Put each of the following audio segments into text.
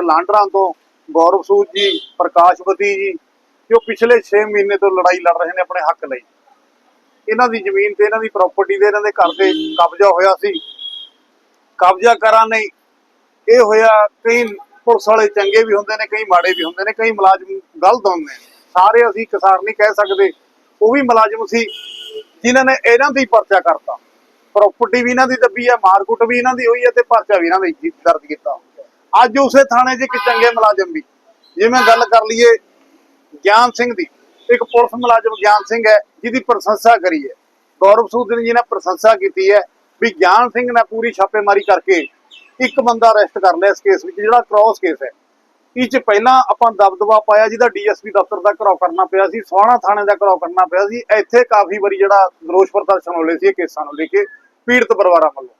ਲਾਂਡਰਾਂ ਤੋਂ, ਗੌਰਵ ਸੂਦ ਜੀ ਪ੍ਰਕਾਸ਼ਵਤੀ ਜੀ ਜੋ ਪਿਛਲੇ 6 ਮਹੀਨੇ ਤੋਂ ਲੜਾਈ ਲੜ ਰਹੇ ਨੇ ਆਪਣੇ ਹੱਕ ਲਈ। ਇਹਨਾਂ ਦੀ ਜ਼ਮੀਨ ਤੇ, ਇਹਨਾਂ ਦੀ ਪ੍ਰਾਪਰਟੀ ਤੇ, ਇਹਨਾਂ ਦੇ ਘਰ ਤੇ ਕਬਜ਼ਾ ਹੋਇਆ ਸੀ। ਕਬਜ਼ਾ ਕਰਾਂ ਨਹੀਂ, ਇਹ ਹੋਇਆ ਕਈ ਪੁਲਿਸ ਵਾਲੇ ਚੰਗੇ ਵੀ ਹੁੰਦੇ ਨੇ, ਕਈ ਮਾੜੇ ਵੀ ਹੁੰਦੇ ਨੇ, ਕਈ ਮੁਲਾਜ਼ਮ ਗਲਤ ਹੁੰਦੇ ਨੇ। ਸਾਰੇ ਅਸੀਂ ਕਿਸਾਨ ਨਹੀਂ ਕਹਿ ਸਕਦੇ, ਉਹ ਵੀ ਮੁਲਾਜ਼ਮ ਸੀ, ਜਿਨ੍ਹਾਂ ਨੇ ਇਹਨਾਂ ਦੀ ਪਰਚਾ ਕਰਤਾ। ਪ੍ਰਾਪਰਟੀ ਵੀ ਇਹਨਾਂ ਦੀ ਦੱਬੀ ਹੈ ਮਾਰਕੁੱਟ ਵੀ ਇਹਨਾਂ ਦੀ ਹੋਈ ਹੈ ਤੇ ਪਰਚਾ ਵੀ ਇਹਨਾਂ ਦਾ ਦਰਜ ਕੀਤਾ। ਅੱਜ ਉਸੇ ਥਾਣੇ 'ਚ ਇੱਕ ਚੰਗੇ ਮੁਲਾਜ਼ਮ ਵੀ। ਜਿਵੇਂ ਗੱਲ ਕਰ ਲਈਏ ਗਿਆਨ ਸਿੰਘ ਦੀ, ਇੱਕ ਪੁਲਿਸ ਮੁਲਾਜ਼ਮ ਗਿਆਨ ਸਿੰਘ ਹੈ, ਜਿਹਦੀ ਪ੍ਰਸ਼ੰਸਾ ਕਰੀ ਹੈ। ਗੌਰਵ ਸੂਦ ਨੇ ਪ੍ਰਸ਼ੰਸਾ ਕੀਤੀ ਹੈ ਵੀ ਗਿਆਨ ਸਿੰਘ ਨੇ ਪੂਰੀ ਛਾਪੇਮਾਰੀ ਕਰਕੇ ਇੱਕ ਬੰਦਾ ਅਰੈਸਟ ਕਰ ਲਿਆ ਇਸ ਕੇਸ ਵਿੱਚ, ਜਿਹੜਾ ਕ੍ਰਾਸ ਕੇਸ ਹੈ। ਇਹ ਚ ਪਹਿਲਾਂ ਆਪਾਂ ਦਬਦਬਾ ਪਾਇਆ ਜਿਹਦਾ ਡੀਐਸਪੀ ਦਫ਼ਤਰ ਦਾ ਘਰਾਓ ਕਰਨਾ ਪਿਆ ਸੀ, ਸੋਹਣਾ ਥਾਣੇ ਦਾ ਘਰਾਓ ਕਰਨਾ ਪਿਆ ਸੀ। ਇੱਥੇ ਕਾਫੀ ਵਾਰੀ ਜਿਹੜਾ ਰੋਸ ਪ੍ਰਦਰਸ਼ਨ ਹੋਲੇ ਸੀ ਇਹ ਕੇਸਾਂ ਨੂੰ ਲੈ ਕੇ ਪੀੜਤ ਪਰਿਵਾਰਾਂ ਵੱਲੋਂ।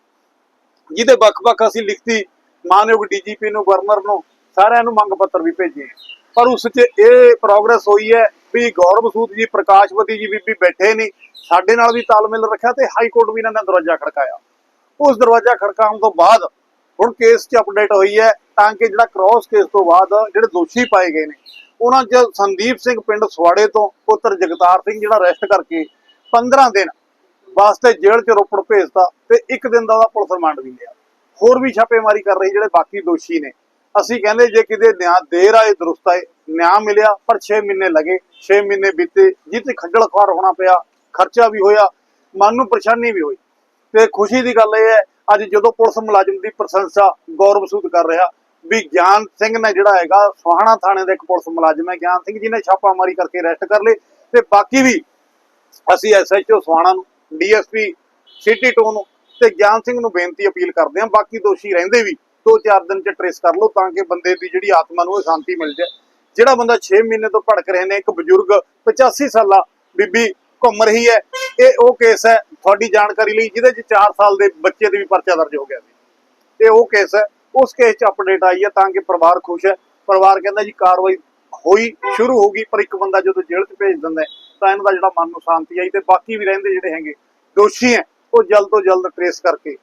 ਜਿਹਦੇ ਵੱਖ-ਵੱਖ ਅਸੀਂ ਲਿਖਤੀ ਮਾਨਯੋਗ ਡੀਜੀਪੀ ਨੂੰ, ਗਵਰਨਰ ਨੂੰ ਸਾਰਿਆਂ ਨੂੰ ਮੰਗ ਪੱਤਰ ਵੀ ਭੇਜੇ ਪਰ ਉਸ 'ਚ ਇਹ ਪ੍ਰੋਗਰੈਸ ਹੋਈ ਹੈ ਵੀ ਗੌਰਵ ਸੂਦ ਜੀ ਪ੍ਰਕਾਸ਼ਵਤੀ ਜੀ ਬੀਬੀ ਬੈਠੇ ਨਹੀਂ। ਸਾਡੇ ਨਾਲ ਵੀ ਤਾਲਮੇਲ ਰੱਖਿਆ ਤੇ ਹਾਈ ਕੋਰਟ ਵੀ ਇਹਨਾਂ ਨੇ ਦਰਵਾਜ਼ਾ ਖੜਕਾਇਆ। ਉਸ ਦਰਵਾਜ਼ਾ ਖੜਕਾਉਣ ਤੋਂ ਬਾਅਦ ਹੁਣ ਕੇਸ 'ਚ ਅਪਡੇਟ ਹੋਈ ਹੈ ਤਾਂ ਕਿ ਜਿਹੜਾ ਕ੍ਰਾਸ ਕੇਸ ਤੋਂ ਬਾਅਦ ਜਿਹੜੇ ਦੋਸ਼ੀ ਪਾਏ ਗਏ ਨੇ, ਉਹਨਾਂ 'ਚ ਸੰਦੀਪ ਸਿੰਘ ਪਿੰਡ ਸਵਾੜੇ ਤੋਂ ਪੁੱਤਰ ਜਗਤਾਰ ਸਿੰਘ ਜਿਹੜਾ ਅਰੈਸਟ ਕਰਕੇ 15 ਦਿਨ ਵਾਸਤੇ ਜੇਲ੍ਹ 'ਚ ਰੋਪੜ ਭੇਜਤਾ ਤੇ ਇੱਕ ਦਿਨ ਦਾ ਉਹਦਾ ਪੁਲਿਸ ਰਿਮਾਂਡ ਵੀ ਲਿਆ। ਹੋਰ ਵੀ ਛਾਪੇਮਾਰੀ ਕਰ ਰਹੀ ਜਿਹੜੇ ਬਾਕੀ ਦੋਸ਼ੀ ਨੇ। ਅਸੀਂ ਕਹਿੰਦੇ ਜੇ ਕਿਤੇ ਨਿਆਂ ਦੇਰ ਆਏ ਦਰੁਸਤ ਆਏ, ਨਿਆਂ ਮਿਲਿਆ, ਪਰ 6 ਮਹੀਨੇ ਲਗੇ 6 ਮਹੀਨੇ ਬੀਤੇ ਜਿੱਤੇ ਖੱਜਲ ਹੋਣਾ ਪਿਆ, ਖਰਚਾ ਵੀ ਹੋਇਆ, ਮਨ ਨੂੰ ਪਰੇਸ਼ਾਨੀ ਵੀ ਹੋਈ। ਤੇ ਖੁਸ਼ੀ ਦੀ ਗੱਲ ਇਹ ਹੈ, ਅੱਜ ਜਦੋਂ ਪੁਲਿਸ ਮੁਲਾਜ਼ਮ ਦੀ ਪ੍ਰਸ਼ੰਸਾ ਗੌਰਵ ਸੂਦ ਕਰ ਰਿਹਾ, ਵੀ ਗਿਆਨ ਸਿੰਘ ਨੇ ਜਿਹੜਾ ਹੈਗਾ ਸੁਹਾਣਾ ਥਾਣੇ ਦਾ ਇੱਕ ਪੁਲਿਸ ਮੁਲਾਜ਼ਮ ਹੈ, ਗਿਆਨ ਸਿੰਘ ਜੀ ਨੇ ਛਾਪਾਮਾਰੀ ਕਰਕੇ ਅਰੈਸਟ ਕਰ ਲਏ। ਤੇ ਬਾਕੀ ਵੀ ਅਸੀਂ ਐਸਐਚਓ ਸੁਹਾਣਾ ਨੂੰ ਡੀਐਸਪੀ ਸਿਟੀ 2 ਨੂੰ ਤੇ ਗਿਆਨ ਸਿੰਘ ਨੂੰ ਬੇਨਤੀ ਅਪੀਲ ਕਰਦੇ ਹਾਂ, ਬਾਕੀ ਦੋਸ਼ੀ ਰਹਿੰਦੇ ਵੀ ਦੋ ਚਾਰ ਦਿਨ ਚ ਟ੍ਰੇਸ ਕਰ ਲਓ ਤਾਂ ਕਿ ਬੰਦੇ ਦੀ ਜਿਹੜੀ ਆਤਮਾ ਨੂੰ ਸ਼ਾਂਤੀ ਮਿਲ ਜਾਏ। ਜਿਹੜਾ ਬੰਦਾ 6 ਮਹੀਨੇ ਤੋਂ ਭੜਕ ਰਹੇ ਨੇ, ਇੱਕ ਬਜ਼ੁਰਗ 85 ਸਾਲਾ ਬੀਬੀ ਘੁੰਮ ਰਹੀ ਹੈ, ਇਹ ਉਹ ਕੇਸ ਹੈ ਤੁਹਾਡੀ ਜਾਣਕਾਰੀ ਲਈ, ਜਿਹਦੇ ਚ 4 ਸਾਲ ਦੇ ਬੱਚੇ ਦੇ ਵੀ ਪਰਚਾ ਦਰਜ ਹੋ ਗਿਆ ਸੀ। ਇਹ ਉਹ ਕੇਸ ਹੈ, ਉਸ ਕੇਸ ਚ ਅਪਡੇਟ ਆਈ ਹੈ ਤਾਂ ਕਿ ਪਰਿਵਾਰ ਖੁਸ਼ ਹੈ। ਪਰਿਵਾਰ ਕਹਿੰਦਾ ਜੀ ਕਾਰਵਾਈ ਹੋਈ, ਸ਼ੁਰੂ ਹੋ ਗਈ, ਪਰ ਇੱਕ ਬੰਦਾ ਜਦੋਂ ਜੇਲ੍ਹ 'ਚ ਭੇਜ ਦਿੰਦਾ ਤਾਂ ਇਹਨਾਂ ਦਾ ਜਿਹੜਾ ਮਨ ਨੂੰ ਸ਼ਾਂਤੀ ਆਈ ਤੇ ਬਾਕੀ ਵੀ ਰਹਿੰਦੇ ਜਿਹੜੇ ਹੈਗੇ ਦੋਸ਼ੀ ਹੈ ਉਹ ਜਲਦ ਤੋਂ ਜਲਦ ਟ੍ਰੇਸ ਕਰਕੇ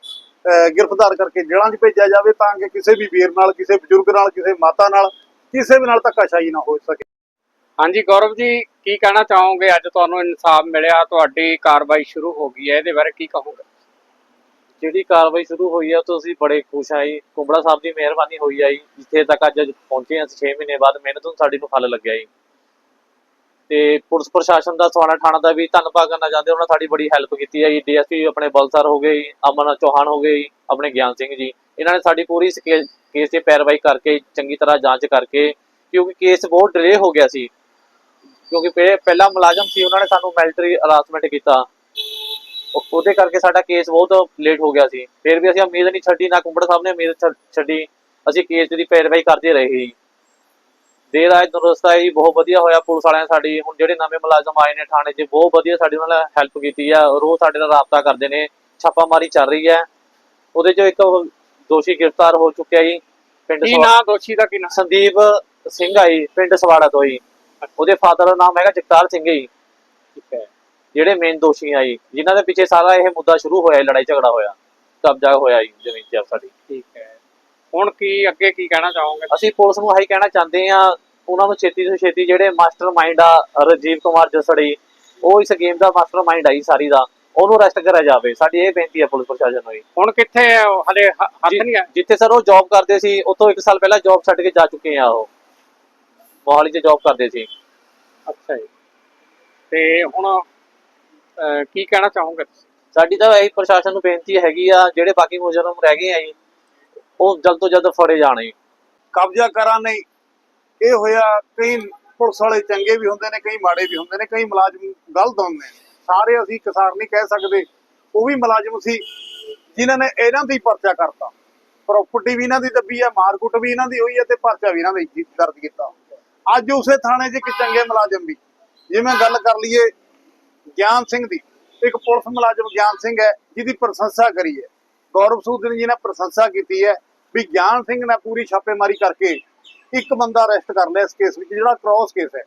ਗ੍ਰਿਫਤਾਰ ਕਰਕੇ ਜੇਲ੍ਹਾਂ 'ਚ ਭੇਜਿਆ ਜਾਵੇ ਤਾਂ ਕਿ ਕਿਸੇ ਵੀ ਵੀਰ ਨਾਲ ਕਿਸੇ ਬਜ਼ੁਰਗ ਨਾਲ ਕਿਸੇ ਮਾਤਾ ਨਾਲ ਕਿਸੇ ਵੀ ਨਾਲ ਧੱਕਾਸ਼ਾਹੀ ਨਾ ਹੋ ਸਕੇ। ਹਾਂਜੀ ਗੌਰਵ ਜੀ ਕੀ ਕਹਿਣਾ ਚਾਹੋਗੇ? ਅੱਜ ਤੁਹਾਨੂੰ ਇਨਸਾਫ ਮਿਲਿਆ ਤੁਹਾਡੀ ਕਾਰਵਾਈ ਸ਼ੁਰੂ ਹੋ ਗਈ ਹੈ ਇਹਦੇ ਬਾਰੇ ਕੀ ਕਹੋਗੇ? ਜਿਹੜੀ ਕਾਰਵਾਈ ਸ਼ੁਰੂ ਹੋਈ ਹੈ ਤੋਂ ਅਸੀਂ ਬੜੇ ਖੁਸ਼ ਹਾਂ ਜੀ। ਕੁੰਬੜਾ ਸਾਹਿਬ ਦੀ ਮਿਹਰਬਾਨੀ ਹੋਈ ਹੈ ਜੀ ਜਿੱਥੇ ਤੱਕ ਅੱਜ ਪਹੁੰਚੇ ਹਾਂ 6 ਮਹੀਨੇ ਬਾਅਦ ਮਿਹਨਤ ਨੂੰ ਸਾਡੀ ਨੂੰ ਫਲ ਲੱਗਿਆ ਜੀ। ਤੇ ਪੁਲਿਸ ਪ੍ਰਸ਼ਾਸਨ ਦਾ ਸਵਾਣਾ ਥਾਣਾ ਦਾ ਵੀ ਧੰਨਵਾਦ ਕਰਨਾ ਚਾਹੁੰਦੇ ਉਹਨਾਂ ਸਾਡੀ ਬੜੀ ਹੈਲਪ ਕੀਤੀ ਹੈ ਜੀ। ਡੀਐਸਪੀ ਆਪਣੇ ਬਲਸਰ ਹੋ ਗਏ ਜੀ, ਅਮਨ ਚੌਹਾਨ ਹੋ ਗਏ ਜੀ, ਆਪਣੇ ਗਿਆਨ ਸਿੰਘ ਜੀ। ਇਹਨਾਂ ਨੇ ਸਾਡੀ ਪੂਰੀ ਇਸ ਕੇਸ ਦੀ ਪੈਰਵਾਈ ਕਰਕੇ ਚੰਗੀ ਤਰ੍ਹਾਂ ਜਾਂਚ ਕਰਕੇ ਕਿਉਂਕਿ ਕੇਸ ਬਹੁਤ ਡਿਲੇ ਹੋ ਗਿਆ ਸੀ। ਕਿਉਂਕਿ ਪਹਿ- ਪਹਿਲਾ ਮੁਲਾਜ਼ਮ ਸੀ ਉਹਨਾਂ ਨੇ ਸਾਨੂੰ ਮਿਲਟਰੀ ਹਰਾਸਮੈਂਟ ਕੀਤਾ। ਉਹਦੇ ਕਰਕੇ ਸਾਡਾ ਕੇਸ ਬਹੁਤ ਲੇਟ ਹੋ ਗਿਆ ਸੀ। ਫਿਰ ਵੀ ਅਸੀਂ ਉਮੀਦ ਨਹੀਂ ਛੱਡੀ ਨਾ ਕੁੰਬੜ ਸਾਹਿਬ ਨੇ ਉਮੀਦ ਛੱਡ- ਛੱਡੀ। ਅਸੀਂ ਕੇਸ ਦੀ ਪੈਰਵਾਈ ਕਰਦੇ ਰਹੇ ਜੀ ਦੇਰ ਆਏ ਦੁਰਸਤ ਆਈ ਬਹੁਤ ਵਧੀਆ ਹੋਇਆ ਪੁਲਿਸ ਵਾਲਿਆਂ ਸਾਡੀ ਹੁਣ ਜਿਹੜੇ ਨਵੇਂ ਮੁਲਾਜ਼ਮ ਆਏ ਨੇ ਥਾਣੇ 'ਚ ਬਹੁਤ ਵਧੀਆ ਸਾਡੀ ਉਹਨਾਂ ਨੇ ਹੈਲਪ ਕੀਤੀ ਆ ਰੋਜ਼ ਸਾਡੇ ਨਾਲ ਰਾਬਤਾ ਕਰਦੇ ਨੇ ਛਾਪਾਮਾਰੀ ਚੱਲ ਰਹੀ ਹੈ ਉਹਦੇ 'ਚ ਇੱਕ ਦੋਸ਼ੀ ਗ੍ਰਿਫਤਾਰ ਹੋ ਚੁੱਕਿਆ ਜੀ ਪਿੰਡ ਕੀ ਸਵਾ- ਨਾਂ ਦੋਸ਼ੀ ਦਾ ਕੀ ਨਾਂ? ਸੰਦੀਪ ਸਿੰਘ ਆਈ ਪਿੰਡ ਸਵਾੜਾ ਤੋਂ ਜੀ। ਉਹਦੇ ਫਾਦਰ ਦਾ ਨਾਮ ਹੈਗਾ ਜਗਤਾਰ ਸਿੰਘ ਜੀ। ਠੀਕ ਹੈ। ਜਿਹੜੇ ਮੇਨ ਦੋਸ਼ੀ ਆ ਜੀ ਜਿਨ੍ਹਾਂ ਦੇ ਪਿੱਛੇ ਸਾਰਾ ਇਹ ਮੁੱਦਾ ਸ਼ੁਰੂ ਹੋਇਆ ਜੀ, ਲੜਾਈ ਝਗੜਾ ਹੋਇਆ ਕਬਜ਼ਾ ਹੋਇਆ ਜੀ ਜ਼ਮੀਨ ਤੇ ਸਾਡੀ। ਠੀਕ। ਹੁਣ ਕੀ ਅੱਗੇ ਕੀ ਕਹਿਣਾ ਚਾਹੋਗੇ? ਅਸੀਂ ਪੁਲਿਸ ਨੂੰ ਆਹੀ ਕਹਿਣਾ ਚਾਹੁੰਦੇ ਆ ਉਹਨਾਂ ਨੂੰ ਛੇਤੀ ਤੋਂ ਛੇਤੀ ਜਿਹੜੇ ਮਾਸਟਰਮਾਈਂਡ ਆ ਰਜੀਵ ਕੁਮਾਰ ਜਸੜੀ ਉਹ ਇਸ ਗੇਮ ਦਾ ਮਾਸਟਰਮਾਈਂਡ ਆਈ ਸਾਰੀ ਦਾ ਉਹਨੂੰ ਅਰੈਸਟ ਕਰਿਆ ਜਾਵੇ। ਸਾਡੀ ਇਹ ਬੇਨਤੀ ਹੈ ਪੁਲਿਸ ਪ੍ਰਸ਼ਾਸਨ ਨੂੰ ਹੁਣ ਕਿੱਥੇ ਹੈ ਉਹ? ਹਲੇ ਹ- ਹੱਥ ਨਹੀਂ ਹੈ ਜਿੱਥੇ ਸਰ ਉਹ ਜੌਬ ਕਰਦੇ ਸੀ ਉੱਥੋਂ ਇੱਕ ਸਾਲ ਪਹਿਲਾਂ ਜੌਬ ਛੱਡ ਕੇ ਜਾ ਚੁੱਕੇ ਆ ਉਹ। ਮੋਹਾਲੀ 'ਚ ਜੌਬ ਕਰਦੇ ਸੀ। ਅੱਛਾ ਜੀ। ਤੇ ਹੁਣ ਅਹ, ਕੀ ਕਹਿਣਾ ਚਾਹੋਗੇ ਤੁਸੀਂ? ਸਾਡੀ ਤਾਂ ਇਹੀ ਪ੍ਰਸ਼ਾਸਨ ਨੂੰ ਬੇਨਤੀ ਹੈਗੀ ਆ ਜਿਹੜੇ ਬਾਕੀ ਮੁਜਰਮ ਰਹਿ ਗਏ ਆ ਜੀ ਉਹ ਜਲਦ ਤੋਂ ਜਲਦ ਫੜੇ ਜਾਣ। ਕਬਜ਼ਾ ਕਰਾਂ ਨਹੀਂ। ਇਹ ਹੋਇਆ, ਕਈ ਪੁਲਿਸ ਵਾਲੇ ਚੰਗੇ ਵੀ ਹੁੰਦੇ ਨੇ, ਕਈ ਮਾੜੇ ਵੀ ਹੁੰਦੇ ਨੇ, ਕਈ ਮੁਲਾਜ਼ਮ ਗਲਤ ਹੁੰਦੇ ਨੇ। ਸਾਰੇ ਅਸੀਂ ਕਿਸਾਨ ਨਹੀਂ ਕਹਿ ਸਕਦੇ। ਉਹ ਵੀ ਮੁਲਾਜ਼ਮ ਸੀ, ਜਿਨ੍ਹਾਂ ਨੇ ਇਹਨਾਂ ਦੀ ਪਰਚਾ ਕਰਤਾ। ਪ੍ਰਾਪਰਟੀ ਵੀ ਇਹਨਾਂ ਦੀ ਦੱਬੀ ਹੈ ਮਾਰਕੁੱਟ ਵੀ ਇਹਨਾਂ ਦੀ ਹੋਈ ਹੈ ਤੇ ਪਰਚਾ ਵੀ ਇਹਨਾਂ ਦਾ ਦਰਜ ਕੀਤਾ। ਅੱਜ ਉਸੇ ਥਾਣੇ 'ਚ ਇੱਕ ਚੰਗੇ ਮੁਲਾਜ਼ਮ ਵੀ। ਜਿਵੇਂ ਗੱਲ ਕਰ ਲਈਏ ਗਿਆਨ ਸਿੰਘ ਦੀ, ਇੱਕ ਪੁਲਿਸ ਮੁਲਾਜ਼ਮ ਗਿਆਨ ਸਿੰਘ ਹੈ, ਜਿਹਦੀ ਪ੍ਰਸ਼ੰਸਾ ਕਰੀ ਹੈ। ਗੌਰਵ ਸੂਦ ਨੇ ਪ੍ਰਸ਼ੰਸਾ ਕੀਤੀ ਹੈ ਵੀ ਗਿਆਨ ਸਿੰਘ ਨੇ ਪੂਰੀ ਛਾਪੇਮਾਰੀ ਕਰਕੇ ਇੱਕ ਬੰਦਾ ਅਰੈਸਟ ਕਰ ਲਿਆ ਇਸ ਕੇਸ ਵਿੱਚ, ਜਿਹੜਾ ਕ੍ਰਾਸ ਕੇਸ ਹੈ।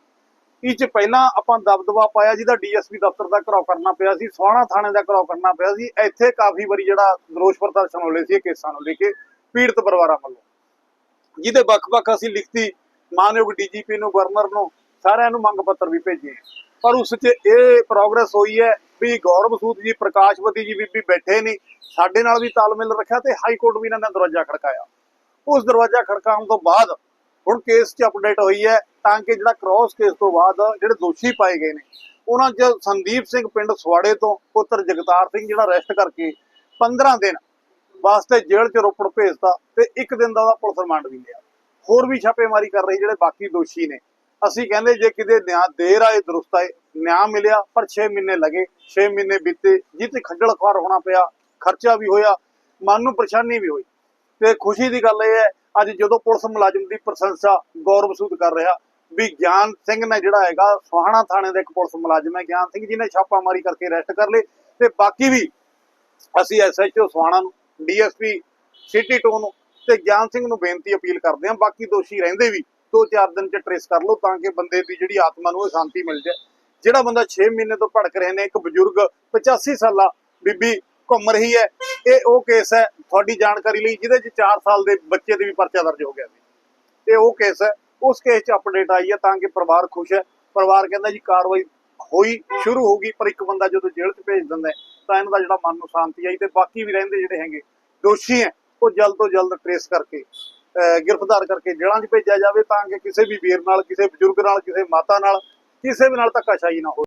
ਇਹ ਚ ਪਹਿਲਾਂ ਆਪਾਂ ਦਬਦਬਾ ਪਾਇਆ ਜਿਹਦਾ ਡੀਐਸਪੀ ਦਫ਼ਤਰ ਦਾ ਘਰਾਓ ਕਰਨਾ ਪਿਆ ਸੀ, ਸੋਹਣਾ ਥਾਣੇ ਦਾ ਘਰਾਓ ਕਰਨਾ ਪਿਆ ਸੀ, ਇੱਥੇ ਕਾਫੀ ਵਾਰੀ ਜਿਹੜਾ ਰੋਸ ਪ੍ਰਦਰਸ਼ਨ ਹੋਲੇ ਸੀ ਕੇਸਾਂ ਨੂੰ ਲੈ ਕੇ ਪੀੜਤ ਪਰਿਵਾਰਾਂ ਵੱਲੋਂ। ਜਿਹਦੇ ਵੱਖ-ਵੱਖ ਅਸੀਂ ਲਿਖਤੀ, ਮਾਨਯੋਗ ਡੀਜੀਪੀ ਨੂੰ, ਗਵਰਨਰ ਨੂੰ, ਸਾਰਿਆਂ ਨੂੰ ਮੰਗ ਪੱਤਰ ਵੀ ਭੇਜੇ। ਪਰ ਉਸ 'ਚ ਇਹ ਪ੍ਰੋਗਰੈਸ ਹੋਈ ਹੈ ਵੀ ਗੌਰਵ ਸੂਦ ਜੀ ਪ੍ਰਕਾਸ਼ਵਤੀ ਜੀ ਬੀਬੀ ਬੈਠੇ ਨਹੀਂ ਸਾਡੇ ਨਾਲ ਵੀ ਤਾਲਮੇਲ ਰੱਖਿਆ ਤੇ ਹਾਈ ਕੋਰਟ ਵੀ ਇਹਨਾਂ ਨੇ ਦਰਵਾਜ਼ਾ ਖੜਕਾਇਆ। ਉਸ ਦਰਵਾਜ਼ਾ ਖੜਕਾਉਣ ਤੋਂ ਬਾਅਦ ਹੁਣ ਕੇਸ 'ਚ ਅਪਡੇਟ ਹੋਈ ਹੈ ਤਾਂ ਕਿ ਜਿਹੜਾ ਕ੍ਰਾਸ ਕੇਸ ਤੋਂ ਬਾਅਦ ਜਿਹੜੇ ਦੋਸ਼ੀ ਪਾਏ ਗਏ ਨੇ, ਉਹਨਾਂ 'ਚ ਸੰਦੀਪ ਸਿੰਘ ਪਿੰਡ ਸਵਾੜੇ ਤੋਂ ਪੁੱਤਰ ਜਗਤਾਰ ਸਿੰਘ ਜਿਹੜਾ ਅਰੈਸਟ ਕਰਕੇ 15 ਦਿਨ ਵਾਸਤੇ ਜੇਲ੍ਹ 'ਚ ਰੋਪੜ ਭੇਜਤਾ ਤੇ ਇੱਕ ਦਿਨ ਦਾ ਉਹਦਾ ਪੁਲਿਸ ਰਿਮਾਂਡ ਵੀ ਲਿਆ। ਹੋਰ ਵੀ ਛਾਪੇਮਾਰੀ ਕਰ ਰਹੀ ਜਿਹੜੇ ਬਾਕੀ ਦੋਸ਼ੀ ਨੇ। ਅਸੀਂ ਕਹਿੰਦੇ ਜੇ ਕਿਤੇ ਨਿਆਂ ਦੇਰ ਆਏ ਦਰੁਸਤ ਆਏ, ਨਿਆਂ ਮਿਲਿਆ, ਪਰ 6 ਮਹੀਨੇ ਲਗੇ 6 ਮਹੀਨੇ ਬੀਤੇ ਜਿੱਤੇ ਖੱਜਲ ਖੁਆਰ ਹੋਣਾ ਪਿਆ, ਖਰਚਾ ਵੀ ਹੋਇਆ, ਮਨ ਨੂੰ ਪਰੇਸ਼ਾਨੀ ਵੀ ਹੋਈ। ਤੇ ਖੁਸ਼ੀ ਦੀ ਗੱਲ ਇਹ ਹੈ, ਅੱਜ ਜਦੋਂ ਪੁਲਿਸ ਮੁਲਾਜ਼ਮ ਦੀ ਪ੍ਰਸ਼ੰਸਾ ਗੌਰਵ ਸੂਦ ਕਰ ਰਿਹਾ, ਵੀ ਗਿਆਨ ਸਿੰਘ ਨੇ ਜਿਹੜਾ ਹੈਗਾ ਸੁਹਾਣਾ ਥਾਣੇ ਦਾ ਇੱਕ ਪੁਲਿਸ ਮੁਲਾਜ਼ਮ ਹੈ, ਗਿਆਨ ਸਿੰਘ ਜੀ ਨੇ ਛਾਪਾਮਾਰੀ ਕਰਕੇ ਅਰੈਸਟ ਕਰ ਲਏ, ਤੇ ਬਾਕੀ ਵੀ ਅਸੀਂ ਐਸਐਚਓ ਸੁਹਾਣਾ ਨੂੰ ਡੀਐਸਪੀ ਸਿਟੀ 2 ਨੂੰ, ਤੇ ਗਿਆਨ ਸਿੰਘ ਨੂੰ ਬੇਨਤੀ ਅਪੀਲ ਕਰਦੇ ਹਾਂ, ਬਾਕੀ ਦੋਸ਼ੀ ਰਹਿੰਦੇ ਵੀ ਦੋ ਚਾਰ ਦਿਨ ਚ ਟਰੇਸ ਕਰ ਲਓ ਤਾਂ ਕਿ ਬੰਦੇ ਦੀ ਜਿਹੜੀ ਆਤਮਾ ਨੂੰ ਇਹ ਸ਼ਾਂਤੀ ਮਿਲ ਜਾਏ। ਜਿਹੜਾ ਬੰਦਾ 6 ਮਹੀਨੇ ਤੋਂ ਭੜਕ ਰਹੇ ਨੇ, ਇੱਕ ਬਜ਼ੁਰਗ 85 ਸਾਲਾ ਬੀਬੀ ਘੁੰਮ ਰਹੀ ਹੈ, ਇਹ ਉਹ ਕੇਸ ਹੈ ਤੁਹਾਡੀ ਜਾਣਕਾਰੀ ਲਈ, ਜਿਹਦੇ ਚ 4 ਸਾਲ ਦੇ ਬੱਚੇ ਦੇ ਵੀ ਪਰਚਾ ਦਰਜ ਹੋ ਗਿਆ ਸੀ। ਇਹ ਉਹ ਕੇਸ ਹੈ, ਉਸ ਕੇਸ 'ਚ ਅਪਡੇਟ ਆਈ ਹੈ ਤਾਂ ਕਿ ਪਰਿਵਾਰ ਖੁਸ਼ ਹੈ। ਪਰਿਵਾਰ ਕਹਿੰਦਾ ਜੀ ਕਾਰਵਾਈ ਹੋਈ, ਸ਼ੁਰੂ ਹੋ ਗਈ, ਪਰ ਇੱਕ ਬੰਦਾ ਜਦੋਂ ਜੇਲ੍ਹ 'ਚ ਭੇਜ ਦਿੰਦਾ ਤਾਂ ਇਹਨਾਂ ਦਾ ਜਿਹੜਾ ਮਨ ਨੂੰ ਸ਼ਾਂਤੀ ਆਈ ਤੇ ਬਾਕੀ ਵੀ ਰਹਿੰਦੇ ਜਿਹੜੇ ਹੈਗੇ, ਦੋਸ਼ੀ ਹੈ, ਉਹ ਜਲਦ ਤੋਂ ਜਲਦ ਟਰੇਸ ਕਰਕੇ ਗ੍ਰਿਫਤਾਰ ਕਰਕੇ ਜੇਲ੍ਹਾਂ 'ਚ ਭੇਜਿਆ ਜਾਵੇ ਤਾਂ ਕਿ ਕਿਸੇ ਵੀ ਵੀਰ ਨਾਲ, ਕਿਸੇ ਬਜ਼ੁਰਗ ਨਾਲ, ਕਿਸੇ ਮਾਤਾ ਨਾਲ, ਕਿਸੇ ਵੀ ਨਾਲ ਧੱਕਾਸ਼ਾਹੀ ਨਾ ਹੋਵੇ।